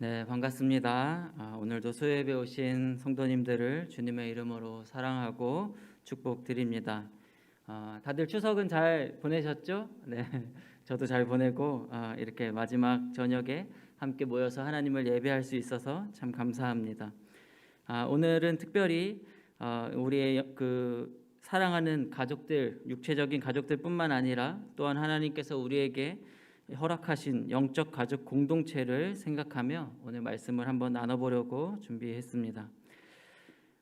네, 반갑습니다. 아, 오늘도 수요예배 오신 성도님들을 주님의 이름으로 사랑하고 축복드립니다. 아, 다들 추석은 잘 보내셨죠? 네, 저도 잘 보내고 아, 이렇게 마지막 저녁에 함께 모여서 하나님을 예배할 수 있어서 참 감사합니다. 아, 오늘은 특별히 아, 우리의 그 사랑하는 가족들, 육체적인 가족들뿐만 아니라 또한 하나님께서 우리에게 허락하신 영적 가족 공동체를 생각하며 오늘 말씀을 한번 나눠보려고 준비했습니다.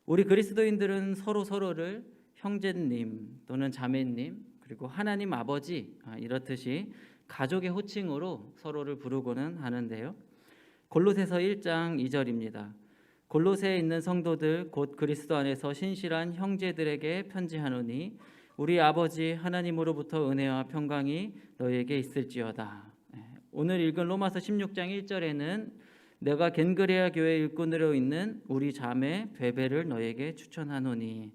우리 그리스도인들은 서로 서로를 형제님 또는 자매님 그리고 하나님 아버지 아, 이렇듯이 가족의 호칭으로 서로를 부르고는 하는데요. 골로새서 1장 2절입니다. 골로새에 있는 성도들 곧 그리스도 안에서 신실한 형제들에게 편지하노니 우리 아버지 하나님으로부터 은혜와 평강이 너에게 있을지어다. 예, 오늘 읽은 로마서 16장 1절에는 내가 겐그레아 교회 일꾼으로 있는 우리 자매 베베를 너에게 추천하노니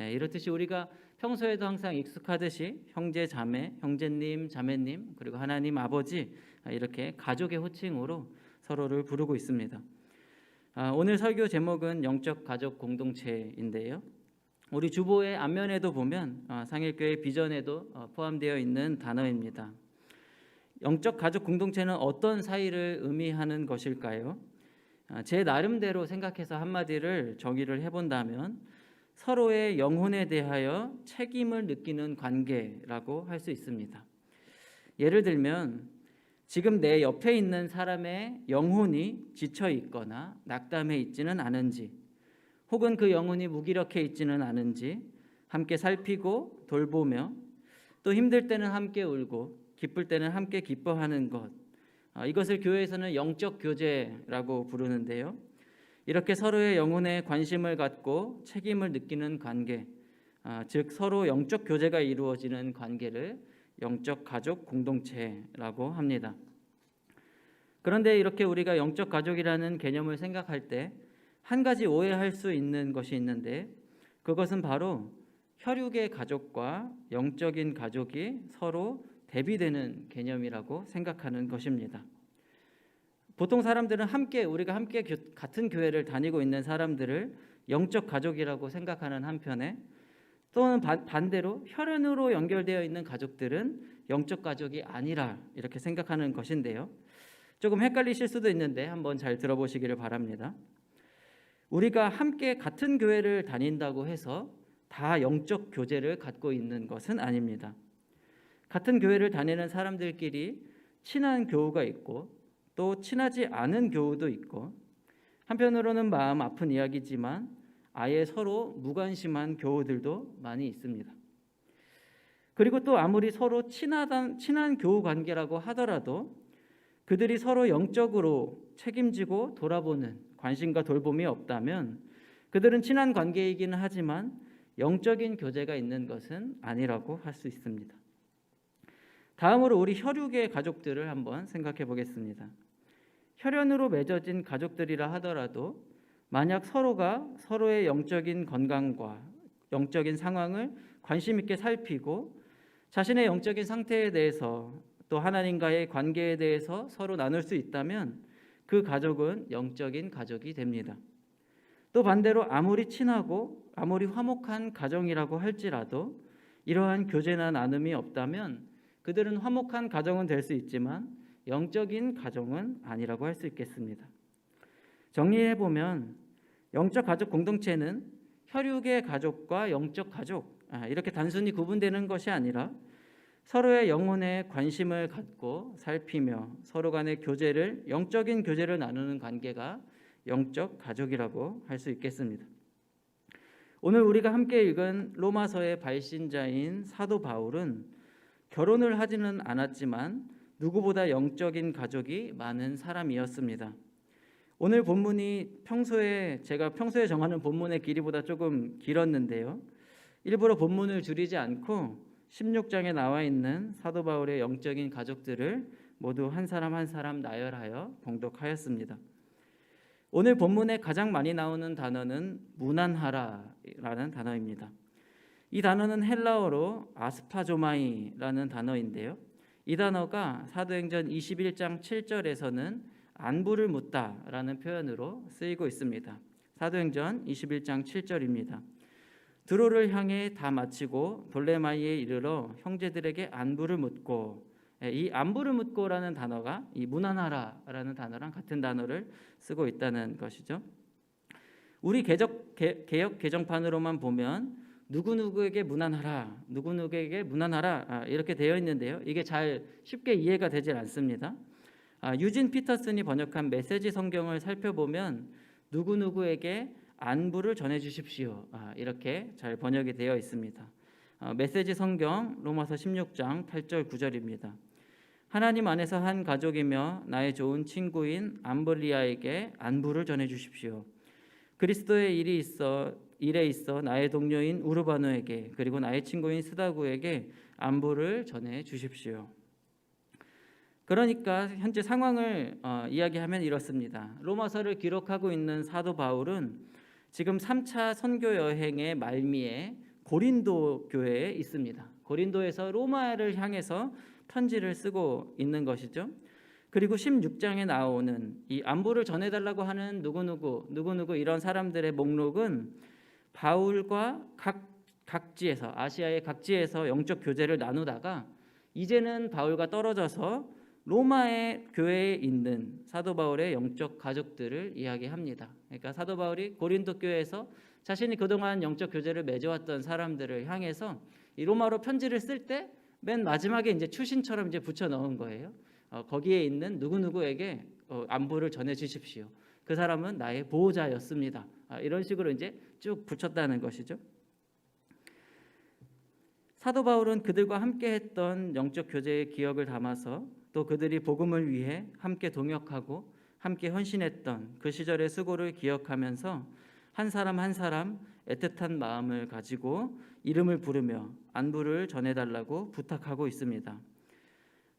예, 이렇듯이 우리가 평소에도 항상 익숙하듯이 형제 자매, 형제님, 자매님 그리고 하나님 아버지 아, 이렇게 가족의 호칭으로 서로를 부르고 있습니다. 아, 오늘 설교 제목은 영적 가족 공동체인데요. 우리 주보의 앞면에도 보면 어, 상일교회 비전에도 어, 포함되어 있는 단어입니다. 영적 가족 공동체는 어떤 사이를 의미하는 것일까요? 아, 제 나름대로 생각해서 한마디를 정의를 해본다면 서로의 영혼에 대하여 책임을 느끼는 관계라고 할 수 있습니다. 예를 들면 지금 내 옆에 있는 사람의 영혼이 지쳐 있거나 낙담해 있지는 않은지 혹은 그 영혼이 무기력해 있지는 않은지 함께 살피고 돌보며 또 힘들 때는 함께 울고 기쁠 때는 함께 기뻐하는 것 아, 이것을 교회에서는 영적 교제라고 부르는데요. 이렇게 서로의 영혼에 관심을 갖고 책임을 느끼는 관계, 아, 즉 서로 영적 교제가 이루어지는 관계를 영적 가족 공동체라고 합니다. 그런데 이렇게 우리가 영적 가족이라는 개념을 생각할 때 한 가지 오해할 수 있는 것이 있는데 그것은 바로 혈육의 가족과 영적인 가족이 서로 대비되는 개념이라고 생각하는 것입니다. 보통 사람들은 함께 우리가 함께 교, 같은 교회를 다니고 있는 사람들을 영적 가족이라고 생각하는 한편에 또는 바, 반대로 혈연으로 연결되어 있는 가족들은 영적 가족이 아니라 이렇게 생각하는 것인데요. 조금 헷갈리실 수도 있는데 한번 잘 들어보시기를 바랍니다. 우리가 함께 같은 교회를 다닌다고 해서 다 영적 교제를 갖고 있는 것은 아닙니다. 같은 교회를 다니는 사람들끼리 친한 교우가 있고 또 친하지 않은 교우도 있고 한편으로는 마음 아픈 이야기지만 아예 서로 무관심한 교우들도 많이 있습니다. 그리고 또 아무리 서로 친하단, 친한 교우 관계라고 하더라도 그들이 서로 영적으로 책임지고 돌아보는 관심과 돌봄이 없다면 그들은 친한 관계이기는 하지만 영적인 교제가 있는 것은 아니라고 할 수 있습니다. 다음으로 우리 혈육의 가족들을 한번 생각해 보겠습니다. 혈연으로 맺어진 가족들이라 하더라도 만약 서로가 서로의 영적인 건강과 영적인 상황을 관심 있게 살피고 자신의 영적인 상태에 대해서 또 하나님과의 관계에 대해서 서로 나눌 수 있다면 그 가족은 영적인 가족이 됩니다. 또 반대로 아무리 친하고 아무리 화목한 가정이라고 할지라도 이러한 교제나 나눔이 없다면 그들은 화목한 가정은 될 수 있지만 영적인 가정은 아니라고 할 수 있겠습니다. 정리해 보면 영적 가족 공동체는 혈육의 가족과 영적 가족 아, 이렇게 단순히 구분되는 것이 아니라 서로의 영혼에 관심을 갖고 살피며 서로 간의 교제를 영적인 교제를 나누는 관계가 영적 가족이라고 할 수 있겠습니다. 오늘 우리가 함께 읽은 로마서의 발신자인 사도 바울은 결혼을 하지는 않았지만 누구보다 영적인 가족이 많은 사람이었습니다. 오늘 본문이 평소에 제가 평소에 정하는 본문의 길이보다 조금 길었는데요. 일부러 본문을 줄이지 않고 16장에 나와 있는 사도 바울의 영적인 가족들을 모두 한 사람 한 사람 나열하여 봉독하였습니다. 오늘 본문에 가장 많이 나오는 단어는 무난하라라는 단어입니다. 이 단어는 헬라어로 아스파조마이라는 단어인데요. 이 단어가 사도행전 21장 7절에서는 안부를 묻다라는 표현으로 쓰이고 있습니다. 사도행전 21장 7절입니다. 드로를 향해 다 마치고 돌레마이에 이르러 형제들에게 안부를 묻고 예, 이 안부를 묻고라는 단어가 이 무난하라라는 단어랑 같은 단어를 쓰고 있다는 것이죠. 우리 개적, 개, 개혁 개정판으로만 보면 누구 누구에게 무난하라, 누구 누구에게 무난하라 아, 이렇게 되어 있는데요. 이게 잘 쉽게 이해가 되질 않습니다. 아, 유진 피터슨이 번역한 메시지 성경을 살펴보면 누구 누구에게 안부를 전해 주십시오. 아, 이렇게 잘 번역이 되어 있습니다. 어, 메시지 성경 로마서 16장 8절 9절입니다. 하나님 안에서 한 가족이며 나의 좋은 친구인 암블리아에게 안부를 전해 주십시오. 그리스도의 일이 있어 일에 있어 나의 동료인 우르바노에게 그리고 나의 친구인 스다구에게 안부를 전해 주십시오. 그러니까 현재 상황을 어, 이야기하면 이렇습니다. 로마서를 기록하고 있는 사도 바울은 지금 3차 선교 여행의 말미에 고린도 교회에 있습니다. 고린도에서 로마를 향해서 편지를 쓰고 있는 것이죠. 그리고 16장에 나오는 이 안부를 전해달라고 하는 누구누구 누구누구 이런 사람들의 목록은 바울과 각 각지에서 아시아의 각지에서 영적 교제를 나누다가 이제는 바울과 떨어져서 로마의 교회에 있는 사도 바울의 영적 가족들을 이야기합니다. 그러니까 사도 바울이 고린도 교회에서 자신이 그동안 영적 교제를 맺어왔던 사람들을 향해서 이 로마로 편지를 쓸 때 맨 마지막에 이제 추신처럼 이제 붙여 넣은 거예요. 어, 거기에 있는 누구 누구에게 어, 안부를 전해 주십시오. 그 사람은 나의 보호자였습니다. 아, 이런 식으로 이제 쭉 붙였다는 것이죠. 사도 바울은 그들과 함께 했던 영적 교제의 기억을 담아서 또 그들이 복음을 위해 함께 동역하고 함께 헌신했던 그 시절의 수고를 기억하면서 한 사람 한 사람 애틋한 마음을 가지고 이름을 부르며 안부를 전해달라고 부탁하고 있습니다.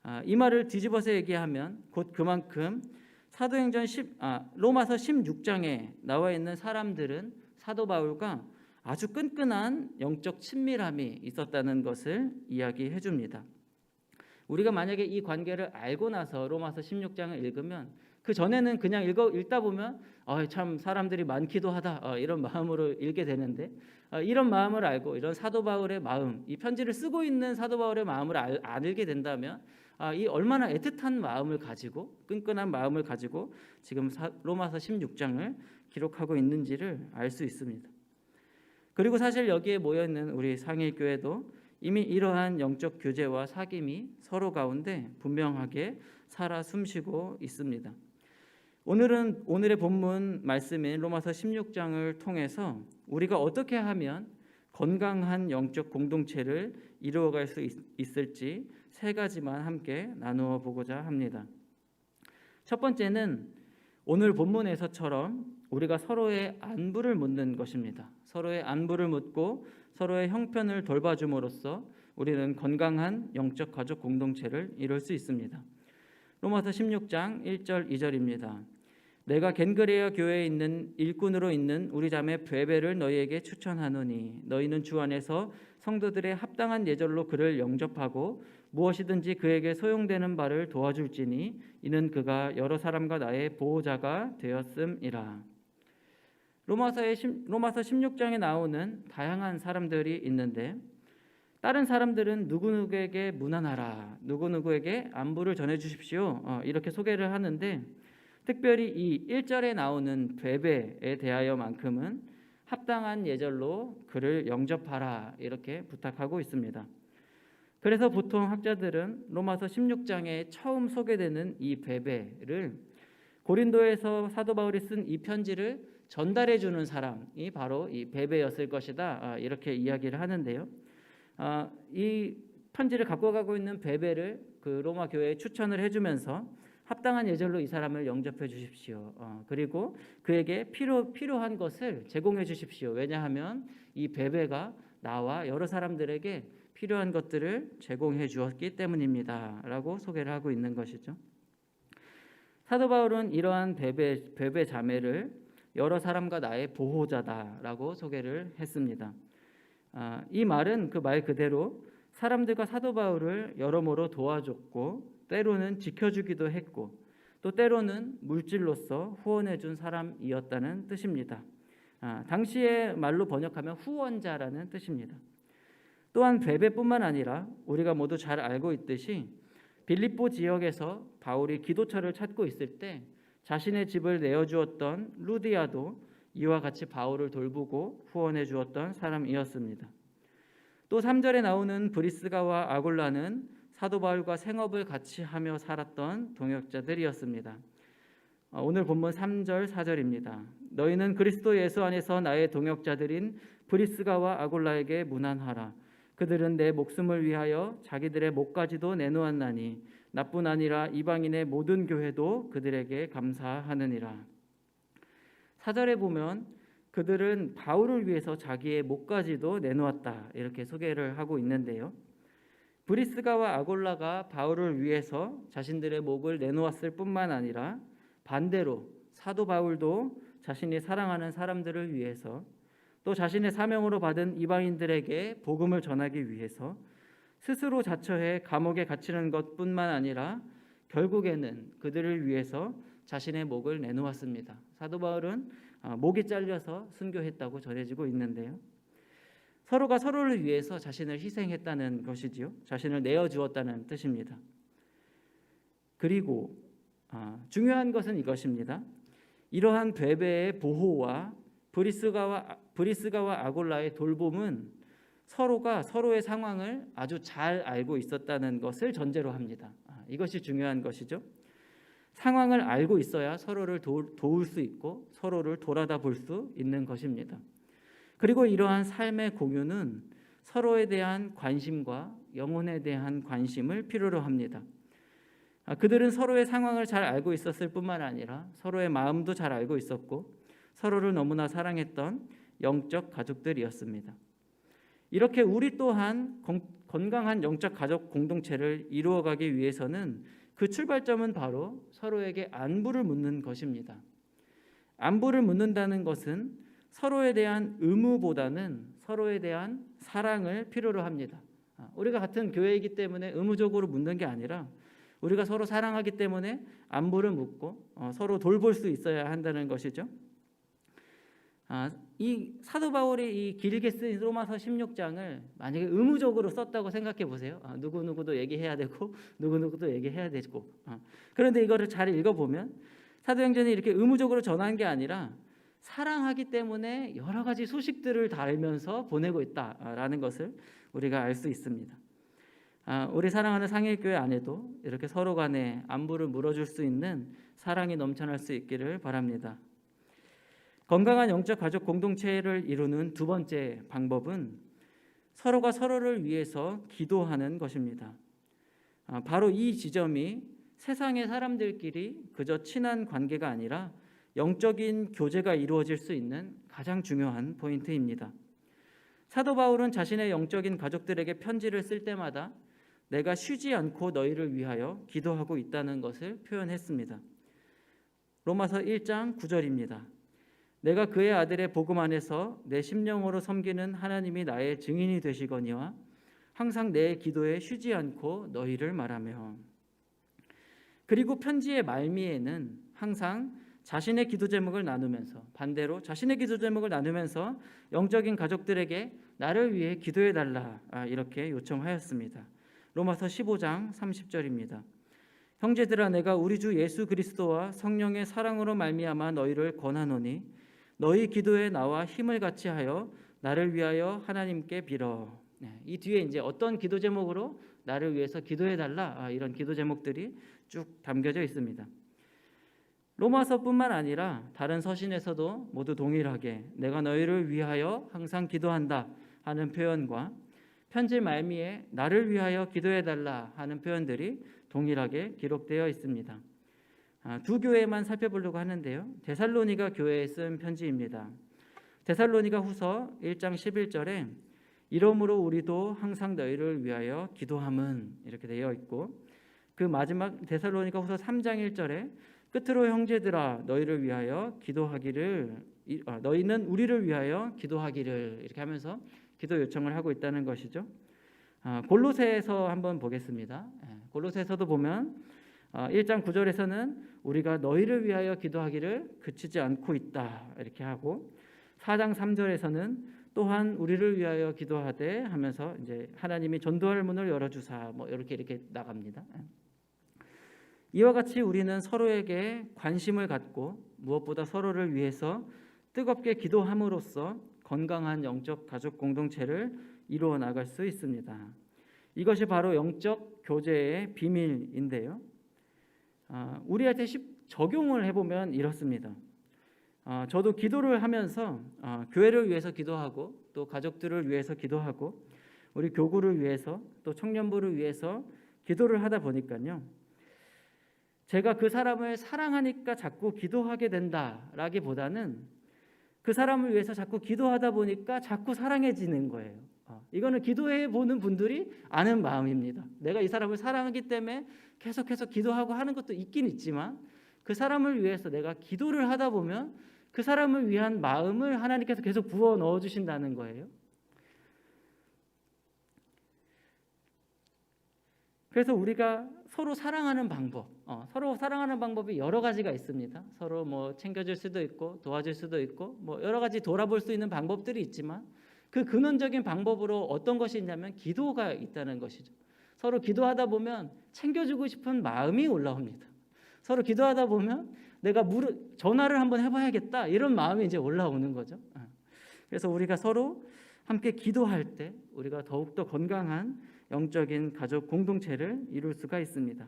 아, 이 말을 뒤집어서 얘기하면 곧 그만큼 사도행전 10, 아, 로마서 16장에 나와 있는 사람들은 사도 바울과 아주 끈끈한 영적 친밀함이 있었다는 것을 이야기해 줍니다. 우리가 만약에 이 관계를 알고 나서 로마서 16장을 읽으면 그 전에는 그냥 읽어 읽다 보면 어, 참 사람들이 많기도 하다 어, 이런 마음으로 읽게 되는데 어, 이런 마음을 알고 이런 사도 바울의 마음, 이 편지를 쓰고 있는 사도 바울의 마음을 알, 알게 된다면 아, 이 얼마나 애틋한 마음을 가지고 끈끈한 마음을 가지고 지금 사, 로마서 16장을 기록하고 있는지를 알 수 있습니다. 그리고 사실 여기에 모여 있는 우리 상일 교회도 이미 이러한 영적 교제와 사귐이 서로 가운데 분명하게 살아 숨쉬고 있습니다. 오늘은 오늘의 본문 말씀인 로마서 16장을 통해서 우리가 어떻게 하면 건강한 영적 공동체를 이루어갈 수 있, 을지세 가지만 함께 나누어 보고자 합니다. 첫 번째는 오늘 본문에서처럼 우리가 서로의 안부를 묻는 것입니다. 서로의 안부를 묻고 서로의 형편을 돌봐줌으로써 우리는 건강한 영적 가족 공동체를 이룰 수 있습니다. 로마서 16장 1절 2절입니다. 내가 겐그레아 교회에 있는 일꾼으로 있는 우리 자매 베베를 너희에게 추천하노니 너희는 주 안에서 성도들의 합당한 예절로 그를 영접하고 무엇이든지 그에게 소용되는 바를 도와줄지니 이는 그가 여러 사람과 나의 보호자가 되었음이라. 로마서의 로마서 16장에 나오는 다양한 사람들이 있는데 다른 사람들은 누구누구에게 무난하라, 누구누구에게 안부를 전해 주십시오. 어, 이렇게 소개를 하는데 특별히 이 1절에 나오는 베베에 대하여만큼은 합당한 예절로 그를 영접하라 이렇게 부탁하고 있습니다. 그래서 보통 학자들은 로마서 16장에 처음 소개되는 이 베베를 고린도에서 사도 바울이 쓴 이 편지를 전달해 주는 사람이 바로 이 베베였을 것이다 아, 이렇게 이야기를 하는데요. 아, 이 편지를 갖고 가고 있는 베베를 그 로마 교회에 추천을 해주면서 합당한 예절로 이 사람을 영접해 주십시오. 어, 그리고 그에게 필요 필요한 것을 제공해 주십시오. 왜냐하면 이 베베가 나와 여러 사람들에게 필요한 것들을 제공해 주었기 때문입니다라고 소개를 하고 있는 것이죠. 사도 바울은 이러한 베베 베베 자매를 여러 사람과 나의 보호자다라고 소개를 했습니다. 아, 이 말은 그 말 그대로 사람들과 사도 바울을 여러모로 도와줬고 때로는 지켜주기도 했고 또또 때로는 물질로서 후원해 준 사람이었다는 뜻입니다. 아, 당시의 말로 번역하면 후원자라는 뜻입니다. 또한 베베뿐만 아니라 우리가 모두 잘 알고 있듯이 빌립보 지역에서 바울이 기도처를 찾고 있을 때 자신의 집을 내어주었던 루디아도 이와 같이 바울을 돌보고 후원해 주었던 사람이었습니다. 또 3절에 나오는 브리스가와 아골라는 사도 바울과 생업을 같이 하며 살았던 동역자들이었습니다. 어, 오늘 본문 3절 4절입니다. 너희는 그리스도 예수 안에서 나의 동역자들인 브리스가와 아골라에게 문안하라. 그들은 내 목숨을 위하여 자기들의 목까지도 내놓았나니 나뿐 아니라 이방인의 모든 교회도 그들에게 감사하느니라. 사절에 보면 그들은 바울을 위해서 자기의 목까지도 내놓았다 이렇게 소개를 하고 있는데요. 브리스가와 아골라가 바울을 위해서 자신들의 목을 내놓았을 뿐만 아니라 반대로 사도 바울도 자신이 사랑하는 사람들을 위해서 또 자신의 사명으로 받은 이방인들에게 복음을 전하기 위해서 스스로 자처해 감옥에 갇히는 것뿐만 아니라 결국에는 그들을 위해서 자신의 목을 내놓았습니다. 사도 바울은 아, 목이 잘려서 순교했다고 전해지고 있는데요. 서로가 서로를 위해서 자신을 희생했다는 것이지요. 자신을 내어 주었다는 뜻입니다. 그리고 아, 중요한 것은 이것입니다. 이러한 베베의 보호와 브리스가와 브리스가와 아골라의 돌봄은 서로가 서로의 상황을 아주 잘 알고 있었다는 것을 전제로 합니다. 아, 이것이 중요한 것이죠. 상황을 알고 있어야 서로를 도, 도울 수 있고 서로를 돌아다 볼 수 있는 것입니다. 그리고 이러한 삶의 공유는 서로에 대한 관심과 영혼에 대한 관심을 필요로 합니다. 아, 그들은 서로의 상황을 잘 알고 있었을 뿐만 아니라 서로의 마음도 잘 알고 있었고 서로를 너무나 사랑했던 영적 가족들이었습니다. 이렇게 우리 또한 건강한 영적 가족 공동체를 이루어가기 위해서는 그 출발점은 바로 서로에게 안부를 묻는 것입니다. 안부를 묻는다는 것은 서로에 대한 의무보다는 서로에 대한 사랑을 필요로 합니다. 아, 우리가 같은 교회이기 때문에 의무적으로 묻는 게 아니라 우리가 서로 사랑하기 때문에 안부를 묻고 어, 서로 돌볼 수 있어야 한다는 것이죠. 아, 이 사도 바울이 이 길게 쓴 로마서 16장을 만약에 의무적으로 썼다고 생각해 보세요. 아, 누구 누구도 얘기해야 되고 누구 누구도 얘기해야 되고. 아, 그런데 이거를 잘 읽어 보면 사도행전이 이렇게 의무적으로 전한 게 아니라 사랑하기 때문에 여러 가지 소식들을 달면서 보내고 있다라는 것을 우리가 알 수 있습니다. 아, 우리 사랑하는 상일교회 안에도 이렇게 서로 간에 안부를 물어줄 수 있는 사랑이 넘쳐날 수 있기를 바랍니다. 건강한 영적 가족 공동체를 이루는 두 번째 방법은 서로가 서로를 위해서 기도하는 것입니다. 아, 바로 이 지점이 세상의 사람들끼리 그저 친한 관계가 아니라 영적인 교제가 이루어질 수 있는 가장 중요한 포인트입니다. 사도 바울은 자신의 영적인 가족들에게 편지를 쓸 때마다 내가 쉬지 않고 너희를 위하여 기도하고 있다는 것을 표현했습니다. 로마서 1장 9절입니다. 내가 그의 아들의 복음 안에서 내 심령으로 섬기는 하나님이 나의 증인이 되시거니와 항상 내 기도에 쉬지 않고 너희를 말하며 그리고 편지의 말미에는 항상 자신의 기도 제목을 나누면서 반대로 자신의 기도 제목을 나누면서 영적인 가족들에게 나를 위해 기도해 달라 아, 이렇게 요청하였습니다. 로마서 15장 30절입니다. 형제들아 내가 우리 주 예수 그리스도와 성령의 사랑으로 말미암아 너희를 권하노니 너희 기도에 나와 힘을 같이 하여 나를 위하여 하나님께 빌어. 네, 이 뒤에 이제 어떤 기도 제목으로 나를 위해서 기도해 달라 아, 이런 기도 제목들이 쭉 담겨져 있습니다. 로마서뿐만 아니라 다른 서신에서도 모두 동일하게 내가 너희를 위하여 항상 기도한다 하는 표현과 편지 말미에 나를 위하여 기도해 달라 하는 표현들이 동일하게 기록되어 있습니다. 아, 두 교회만 살펴보려고 하는데요. 데살로니가 교회에 쓴 편지입니다. 데살로니가 후서 1장 11절에 이러므로 우리도 항상 너희를 위하여 기도함은 이렇게 되어 있고 그 마지막 데살로니가 후서 3장 1절에 끝으로 형제들아 너희를 위하여 기도하기를 아, 너희는 우리를 위하여 기도하기를 이렇게 하면서 기도 요청을 하고 있다는 것이죠. 아, 골로새에서 한번 보겠습니다. 예, 골로새에서도 보면 어, 1장 9절에서는 우리가 너희를 위하여 기도하기를 그치지 않고 있다 이렇게 하고 4장 3절에서는 또한 우리를 위하여 기도하되 하면서 이제 하나님이 전도할 문을 열어 주사 뭐 이렇게 이렇게 나갑니다. 이와 같이 우리는 서로에게 관심을 갖고 무엇보다 서로를 위해서 뜨겁게 기도함으로써 건강한 영적 가족 공동체를 이루어 나갈 수 있습니다. 이것이 바로 영적 교제의 비밀인데요. 아, 우리한테 적용을 해보면 이렇습니다. 아, 저도 기도를 하면서 아, 교회를 위해서 기도하고 또 가족들을 위해서 기도하고 우리 교구를 위해서 또 청년부를 위해서 기도를 하다 보니까요. 제가 그 사람을 사랑하니까 자꾸 기도하게 된다라기보다는 그 사람을 위해서 자꾸 기도하다 보니까 자꾸 사랑해지는 거예요. 어, 이거는 기도해 보는 분들이 아는 마음입니다. 내가 이 사람을 사랑하기 때문에 계속해서 기도하고 하는 것도 있긴 있지만 그 사람을 위해서 내가 기도를 하다 보면 그 사람을 위한 마음을 하나님께서 계속 부어 넣어 주신다는 거예요. 그래서 우리가 서로 사랑하는 방법, 어, 서로 사랑하는 방법이 여러 가지가 있습니다. 서로 뭐 챙겨줄 수도 있고 도와줄 수도 있고 뭐 여러 가지 돌아볼 수 있는 방법들이 있지만 그 근원적인 방법으로 어떤 것이 있냐면 기도가 있다는 것이죠. 서로 기도하다 보면 챙겨주고 싶은 마음이 올라옵니다. 서로 기도하다 보면 내가 무릎 전화를 한번 해봐야겠다 이런 마음이 이제 올라오는 거죠. 어. 그래서 우리가 서로 함께 기도할 때 우리가 더욱더 건강한 영적인 가족 공동체를 이룰 수가 있습니다.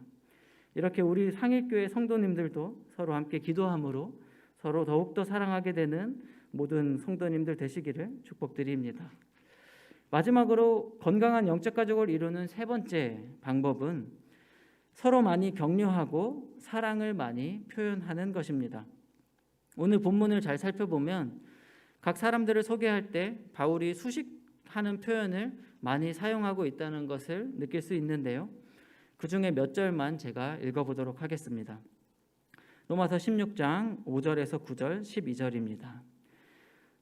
이렇게 우리 상일교회 성도님들도 서로 함께 기도함으로 서로 더욱더 사랑하게 되는 모든 성도님들 되시기를 축복드립니다. 마지막으로 건강한 영적 가족을 이루는 세 번째 방법은 서로 많이 격려하고 사랑을 많이 표현하는 것입니다. 오늘 본문을 잘 살펴보면 각 사람들을 소개할 때 바울이 수식하는 표현을 많이 사용하고 있다는 것을 느낄 수 있는데요. 그 중에 몇 절만 제가 읽어보도록 하겠습니다. 로마서 16장 5절에서 9절 12절입니다.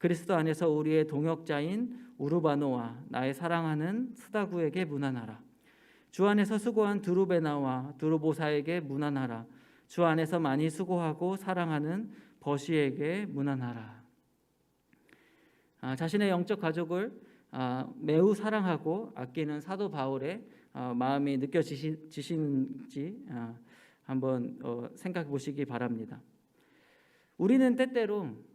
그리스도 안에서 우리의 동역자인 우르바노와 나의 사랑하는 스다구에게 문안하라. 주 안에서 수고한 두루베나와 두루보사에게 문안하라. 주 안에서 많이 수고하고 사랑하는 버시에게 문안하라. 아, 자신의 영적 가족을 아, 매우 사랑하고 아끼는 사도 바울의 아, 마음이 느껴지시는지 아, 한번 어, 생각해 보시기 바랍니다. 우리는 때때로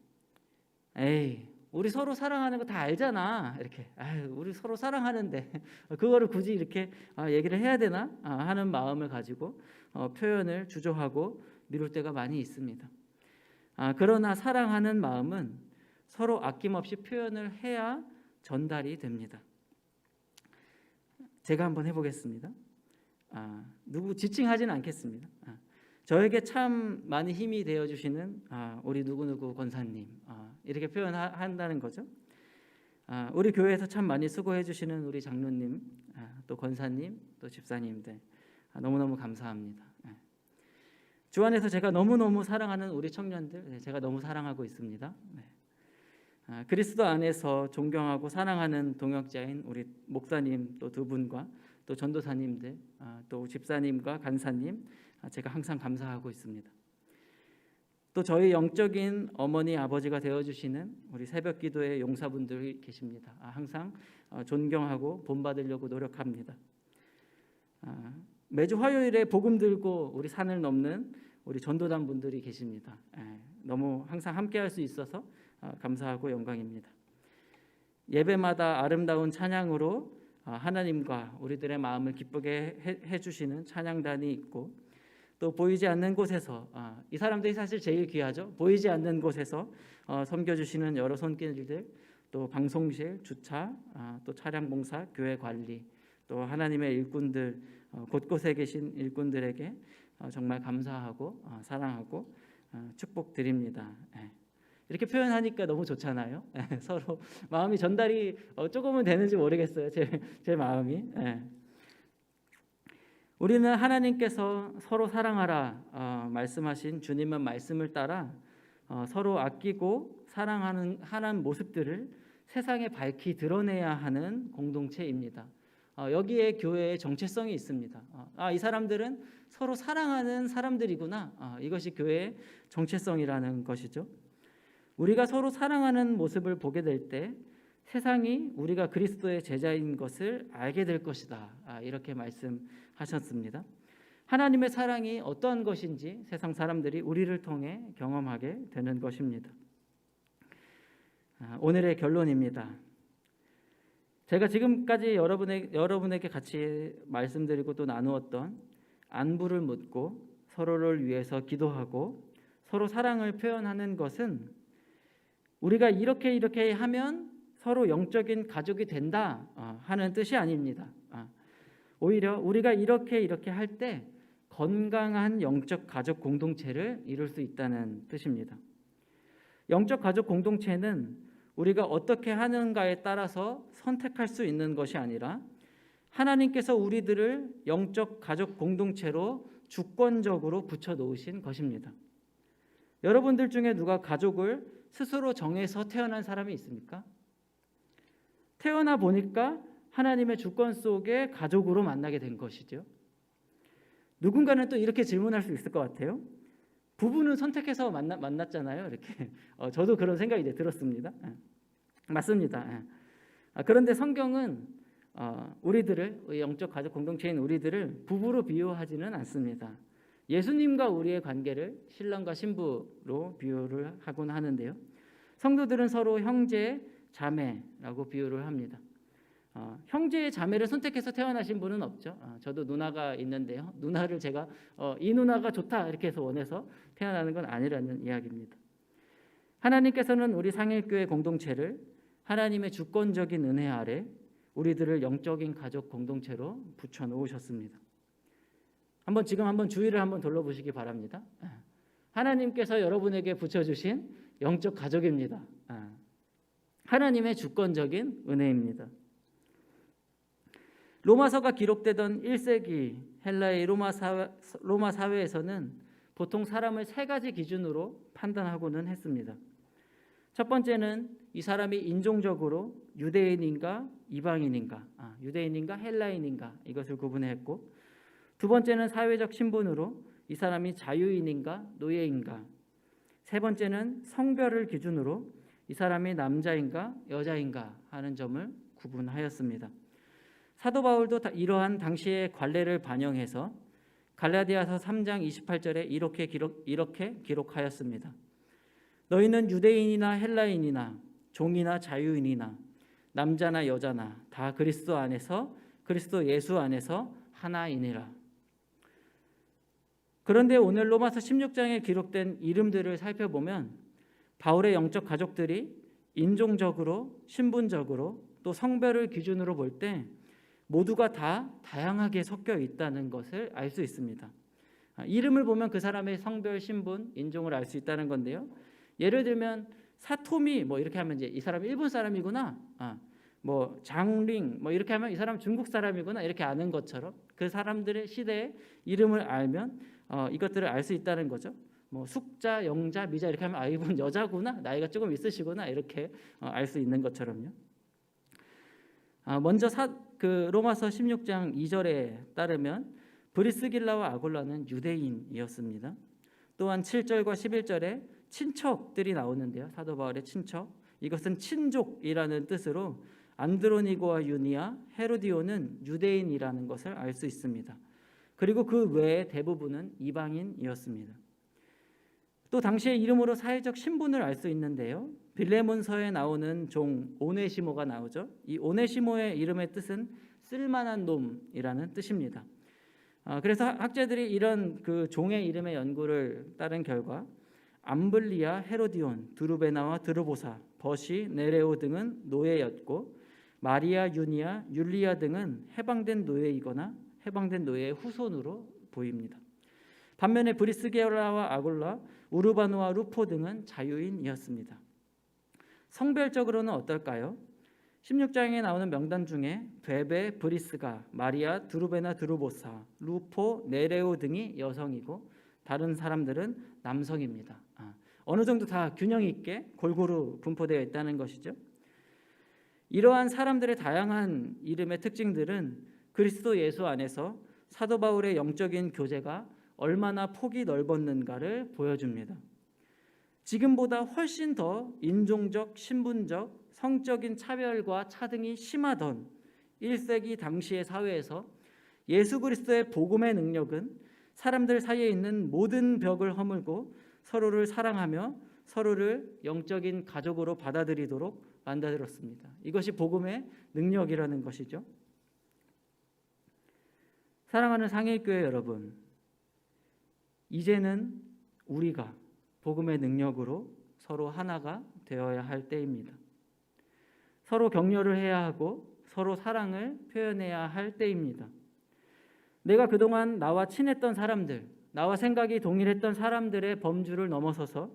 에이 우리 서로 사랑하는 거 다 알잖아 이렇게 아유, 우리 서로 사랑하는데 그거를 굳이 이렇게 아, 얘기를 해야 되나 아, 하는 마음을 가지고 어, 표현을 주저하고 미룰 때가 많이 있습니다. 아, 그러나 사랑하는 마음은 서로 아낌없이 표현을 해야 전달이 됩니다. 제가 한번 해보겠습니다. 아, 누구 지칭하지는 않겠습니다. 아, 저에게 참 많이 힘이 되어 주시는 아, 우리 누구누구 권사님 아, 이렇게 표현한다는 거죠. 아, 우리 교회에서 참 많이 수고해 주시는 우리 장로님, 아, 또 권사님, 또 집사님들 아, 너무너무 감사합니다. 아, 주 안에서 제가 너무너무 사랑하는 우리 청년들 네, 제가 너무 사랑하고 있습니다. 네. 아, 그리스도 안에서 존경하고 사랑하는 동역자인 우리 목사님 또 두 분과 또 전도사님들 아, 또 집사님과 간사님 아, 제가 항상 감사하고 있습니다. 또 저희 영적인 어머니 아버지가 되어 주시는 우리 새벽 기도의 용사분들이 계십니다. 항상 어, 존경하고 본받으려고 노력합니다. 매주 화요일에 복음 들고 우리 산을 넘는 우리 전도단 분들이 계십니다. 예, 너무 항상 함께 할 수 있어서 아, 감사하고 영광입니다. 예배마다 아름다운 찬양으로 아, 하나님과 우리들의 마음을 기쁘게 해주시는 찬양단이 있고 또 보이지 않는 곳에서 아, 이 사람들이 사실 제일 귀하죠. 보이지 않는 곳에서 어, 섬겨주시는 여러 손길들 또 방송실, 주차, 또 차량 봉사, 교회 관리 또 하나님의 일꾼들 어, 곳곳에 계신 일꾼들에게 어, 정말 감사하고 사랑하고 축복드립니다. 예. 이렇게 표현하니까 너무 좋잖아요. 예, 서로 마음이 전달이 어, 조금은 되는지 모르겠어요. 제, 제 마음이. 예. 우리는 하나님께서 서로 사랑하라 어, 말씀하신 주님의 말씀을 따라 어, 서로 아끼고 사랑하는 하는 모습들을 세상에 밝히 드러내야 하는 공동체입니다. 어, 여기에 교회의 정체성이 있습니다. 어, 아, 이 사람들은 서로 사랑하는 사람들이구나. 아, 이것이 교회의 정체성이라는 것이죠. 우리가 서로 사랑하는 모습을 보게 될 때 세상이 우리가 그리스도의 제자인 것을 알게 될 것이다. 아, 이렇게 말씀하셨습니다. 하나님의 사랑이 어떠한 것인지 세상 사람들이 우리를 통해 경험하게 되는 것입니다. 아, 오늘의 결론입니다. 제가 지금까지 여러분에, 여러분에게 같이 말씀드리고 또 나누었던 안부를 묻고 서로를 위해서 기도하고 서로 사랑을 표현하는 것은 우리가 이렇게 이렇게 하면 서로 영적인 가족이 된다 어, 하는 뜻이 아닙니다. 아, 오히려 우리가 이렇게 이렇게 할 때 건강한 영적 가족 공동체를 이룰 수 있다는 뜻입니다. 영적 가족 공동체는 우리가 어떻게 하는가에 따라서 선택할 수 있는 것이 아니라 하나님께서 우리들을 영적 가족 공동체로 주권적으로 붙여 놓으신 것입니다. 여러분들 중에 누가 가족을 스스로 정해서 태어난 사람이 있습니까? 태어나 보니까 하나님의 주권 속에 가족으로 만나게 된 것이죠. 누군가는 또 이렇게 질문할 수 있을 것 같아요. 부부는 선택해서 만나, 만났잖아요. 이렇게 어, 저도 그런 생각이 이제 들었습니다. 예. 맞습니다. 예. 아, 그런데 성경은 어, 우리들을 영적 가족 공동체인 우리들을 부부로 비유하지는 않습니다. 예수님과 우리의 관계를 신랑과 신부로 비유를 하곤 하는데요. 성도들은 서로 형제, 자매라고 비유를 합니다. 어, 형제 자매를 선택해서 태어나신 분은 없죠. 어, 저도 누나가 있는데요. 누나를 제가 어, 이 누나가 좋다 이렇게 해서 원해서 태어나는 건 아니라는 이야기입니다. 하나님께서는 우리 상일교회 공동체를 하나님의 주권적인 은혜 아래 우리들을 영적인 가족 공동체로 붙여 놓으셨습니다. 한번 지금 한번 주위를 한번 돌려보시기 바랍니다. 예. 하나님께서 여러분에게 붙여주신 영적 가족입니다. 예. 하나님의 주권적인 은혜입니다. 로마서가 기록되던 1세기 헬라의 로마 사회, 로마 사회에서는 보통 사람을 세 가지 기준으로 판단하고는 했습니다. 첫 번째는 이 사람이 인종적으로 유대인인가 이방인인가, 아, 유대인인가 헬라인인가 이것을 구분했고 두 번째는 사회적 신분으로 이 사람이 자유인인가 노예인가 세 번째는 성별을 기준으로 이 사람이 남자인가 여자인가 하는 점을 구분하였습니다. 사도 바울도 이러한 당시의 관례를 반영해서 갈라디아서 3장 28절에 이렇게 기록 이렇게 기록하였습니다. 너희는 유대인이나 헬라인이나 종이나 자유인이나 남자나 여자나 다 그리스도 안에서 그리스도 예수 안에서 하나이니라. 그런데 오늘 로마서 16장에 기록된 이름들을 살펴보면 바울의 영적 가족들이 인종적으로 신분적으로 또 성별을 기준으로 볼 때 모두가 다 다양하게 섞여 있다는 것을 알 수 있습니다. 아, 이름을 보면 그 사람의 성별, 신분, 인종을 알 수 있다는 건데요. 예를 들면 사토미 뭐 이렇게 하면 이제 이 사람 일본 사람이구나. 아, 뭐 장링 뭐 이렇게 하면 이 사람 중국 사람이구나 이렇게 아는 것처럼 그 사람들의 시대의 이름을 알면 어, 이것들을 알 수 있다는 거죠. 뭐 숙자, 영자, 미자 이렇게 하면 아 이분 여자구나 나이가 조금 있으시구나 이렇게 어, 알수 있는 것처럼요. 아, 먼저 사, 그 로마서 16장 2절에 따르면 브리스길라와 아골라는 유대인이었습니다. 또한 7절과 11절에 친척들이 나오는데요. 사도 바울의 친척. 이것은 친족이라는 뜻으로 안드로니고와 유니아, 헤로디오는 유대인이라는 것을 알 수 있습니다. 그리고 그 외의 대부분은 이방인이었습니다. 또 당시의 이름으로 사회적 신분을 알 수 있는데요. 빌레몬서에 나오는 종 오네시모가 나오죠. 이 오네시모의 이름의 뜻은 쓸만한 놈이라는 뜻입니다. 아, 그래서 학자들이 이런 그 종의 이름의 연구를 따른 결과 암블리아, 헤로디온, 드루베나와 드루보사, 버시, 네레오 등은 노예였고 마리아, 유니아, 율리아 등은 해방된 노예이거나 해방된 노예의 후손으로 보입니다. 반면에 브리스게라와 아골라, 우르바노와 루포 등은 자유인이었습니다. 성별적으로는 어떨까요? 16장에 나오는 명단 중에 베베, 브리스가, 마리아, 드루베나 드루보사, 루포, 네레오 등이 여성이고 다른 사람들은 남성입니다. 아, 어느 정도 다 균형 있게 골고루 분포되어 있다는 것이죠. 이러한 사람들의 다양한 이름의 특징들은 그리스도 예수 안에서 사도 바울의 영적인 교제가 얼마나 폭이 넓었는가를 보여줍니다. 지금보다 훨씬 더 인종적, 신분적, 성적인 차별과 차등이 심하던 1세기 당시의 사회에서 예수 그리스도의 복음의 능력은 사람들 사이에 있는 모든 벽을 허물고 서로를 사랑하며 서로를 영적인 가족으로 받아들이도록 만들었습니다. 이것이 복음의 능력이라는 것이죠. 사랑하는 상일교회 여러분, 이제는 우리가 복음의 능력으로 서로 하나가 되어야 할 때입니다. 서로 격려를 해야 하고 서로 사랑을 표현해야 할 때입니다. 내가 그동안 나와 친했던 사람들, 나와 생각이 동일했던 사람들의 범주를 넘어서서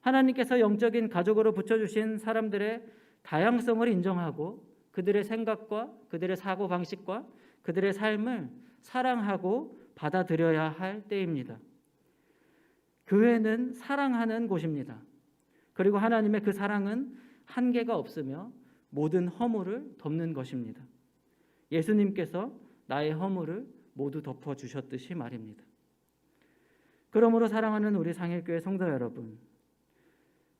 하나님께서 영적인 가족으로 붙여주신 사람들의 다양성을 인정하고 그들의 생각과 그들의 사고 방식과 그들의 삶을 사랑하고 받아들여야 할 때입니다. 교회는 사랑하는 곳입니다. 그리고 하나님의 그 사랑은 한계가 없으며 모든 허물을 덮는 것입니다. 예수님께서 나의 허물을 모두 덮어 주셨듯이 말입니다. 그러므로 사랑하는 우리 상일교회 성도 여러분,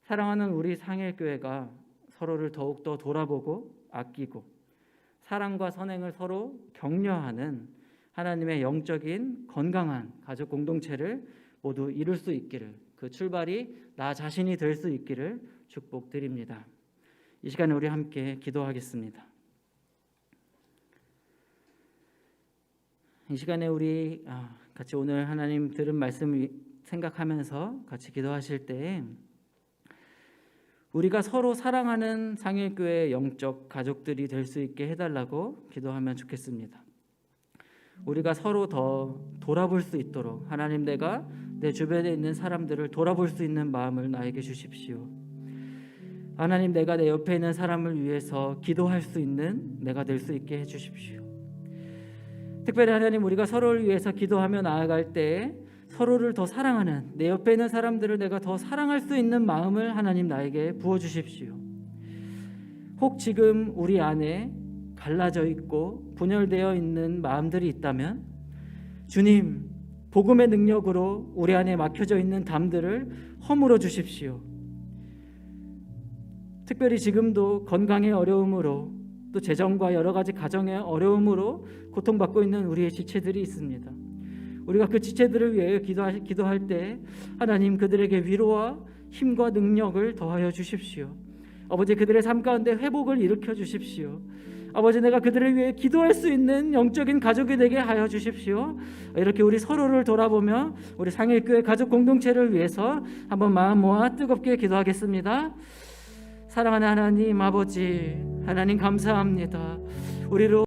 사랑하는 우리 상일교회가 서로를 더욱더 돌아보고 아끼고 사랑과 선행을 서로 격려하는 하나님의 영적인 건강한 가족 공동체를 모두 이룰 수 있기를 그 출발이 나 자신이 될 수 있기를 축복드립니다. 이 시간에 우리 함께 기도하겠습니다. 이 시간에 우리 아, 같이 오늘 하나님 들은 말씀 생각하면서 같이 기도하실 때 우리가 서로 사랑하는 상일교회 영적 가족들이 될 수 있게 해달라고 기도하면 좋겠습니다. 우리가 서로 더 돌아볼 수 있도록 하나님 내가 내 주변에 있는 사람들을 돌아볼 수 있는 마음을 나에게 주십시오. 하나님 내가 내 옆에 있는 사람을 위해서 기도할 수 있는 내가 될 수 있게 해 주십시오. 특별히 하나님 우리가 서로를 위해서 기도하며 나아갈 때 서로를 더 사랑하는 내 옆에 있는 사람들을 내가 더 사랑할 수 있는 마음을 하나님 나에게 부어 주십시오. 혹 지금 우리 안에 갈라져 있고 분열되어 있는 마음들이 있다면 주님 복음의 능력으로 우리 안에 막혀져 있는 담들을 허물어 주십시오. 특별히 지금도 건강의 어려움으로 또 재정과 여러 가지 가정의 어려움으로 고통받고 있는 우리의 지체들이 있습니다. 우리가 그 지체들을 위해 기도할, 기도할 때 하나님 그들에게 위로와 힘과 능력을 더하여 주십시오. 아버지 그들의 삶 가운데 회복을 일으켜 주십시오. 아버지 내가 그들을 위해 기도할 수 있는 영적인 가족이 되게 하여 주십시오. 이렇게 우리 서로를 돌아보며 우리 상일교회 가족 공동체를 위해서 한번 마음 모아 뜨겁게 기도하겠습니다. 사랑하는 하나님 아버지 하나님 감사합니다. 우리로